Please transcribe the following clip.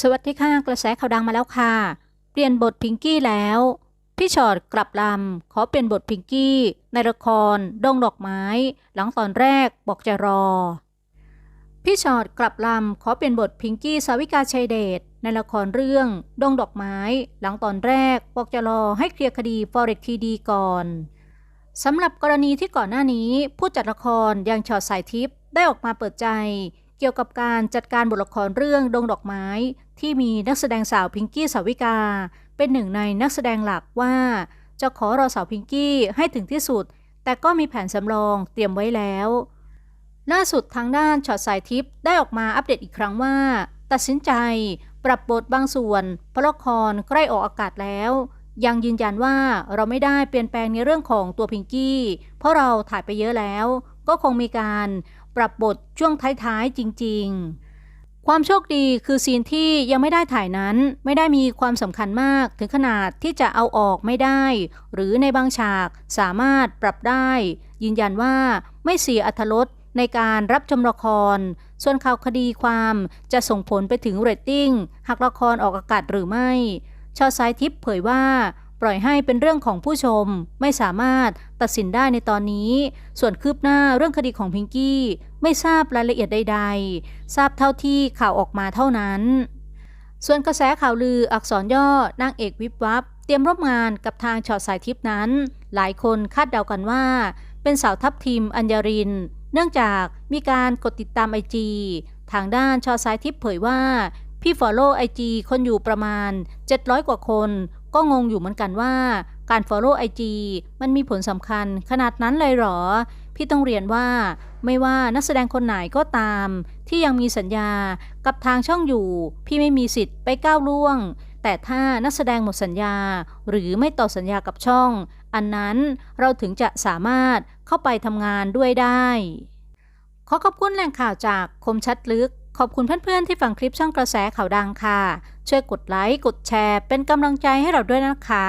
สวัสดีค่ะกระแสข่าวดังมาแล้วค่ะ เปลี่ยนบทพิงกี้แล้ว พี่ชอดกลับลำขอเปลี่ยนบทพิงกี้ ในละครดงดอกไม้ หลังตอนแรกบอกจะรอ พี่ชอดกลับลำขอเปลี่ยนบทพิงกี้สาวิกาชัยเดชในละครเรื่องดงดอกไม้ หลังตอนแรกบอกจะรอให้เคลียร์คดีฟอเร็กทีดีก่อนสำหรับกรณีที่ก่อนหน้านี้ผู้จัดละครย่างชอดสายทิพย์ได้ออกมาเปิดใจ เกี่ยวกับการจัดการบทละครเรื่องดงดอกไม้ ที่มีนักแสดงสาวพิงกี้สาวิกา เป็นหนึ่งในนักแสดงหลักว่า จะขอรอสาวพิงกี้ให้ถึงที่สุด แต่ก็มีแผนสำรองเตรียมไว้แล้ว ล่าสุดทางด้านช็อตสายทิพย์ได้ออกมาอัปเดตอีกครั้งว่า ตัดสินใจปรับบทบางส่วนเพราะละครใกล้ออกอากาศแล้ว ยังยืนยันว่าเราไม่ได้เปลี่ยนแปลงในเรื่องของตัวพิงกี้ เพราะเราถ่ายไปเยอะแล้ว ก็คงมีการ ปรับบทช่วงท้ายๆจริง ๆ ความโชคดีคือซีนที่ยังไม่ได้ถ่ายนั้นไม่ได้มีความสำคัญมากถึงขนาดที่จะเอาออกไม่ได้ หรือในบางฉากสามารถปรับได้ ยืนยันว่าไม่เสียอัธรสในการรับชมละคร ส่วนข่าวคดีความจะส่งผลไปถึงเรตติ้งหากละครออกอากาศหรือไม่ ชาวสายทิพย์เผยว่า ปล่อยให้เป็นเรื่องของผู้ชม ไม่สามารถตัดสินได้ในตอนนี้ ส่วนคืบหน้าเรื่องคดีของพิงกี้ ไม่ทราบรายละเอียดใด ๆ ทราบเท่าที่ข่าวออกมาเท่านั้น ส่วนกระแสข่าวลืออักษรย่อนางเอกวิบวับ เตรียมร่วมงานกับทางชอตสายทิพนั้น หลายคนคาดเดากันว่า เป็นสาวทัพทีมอัญญริน เนื่องจากมีการกดติดตามไอจีทางด้านชอตสายทิพเผยว่า พี่ฟอลโล่ไอจีคนอยู่ประมาณ 700 กว่าคน ก็งงอยู่เหมือนกันว่าการ Follow IG มันมีผลสำคัญขนาดนั้นเลยเหรอ พี่ต้องเรียนว่าไม่ว่านักแสดงคนไหนก็ตาม ที่ยังมีสัญญากับทางช่องอยู่ พี่ไม่มีสิทธิ์ไปก้าวล่วง แต่ถ้านักแสดงหมดสัญญา หรือไม่ต่อสัญญากับช่อง อันนั้นเราถึงจะสามารถเข้าไปทำงานด้วยได้ ขอขอบคุณแหล่งข่าวจากคมชัดลึก ขอบคุณเพื่อนๆที่ฟังคลิปช่องกระแสข่าวดังค่ะ ช่วยกดไลค์กดแชร์ เป็นกำลังใจให้เราด้วยนะคะ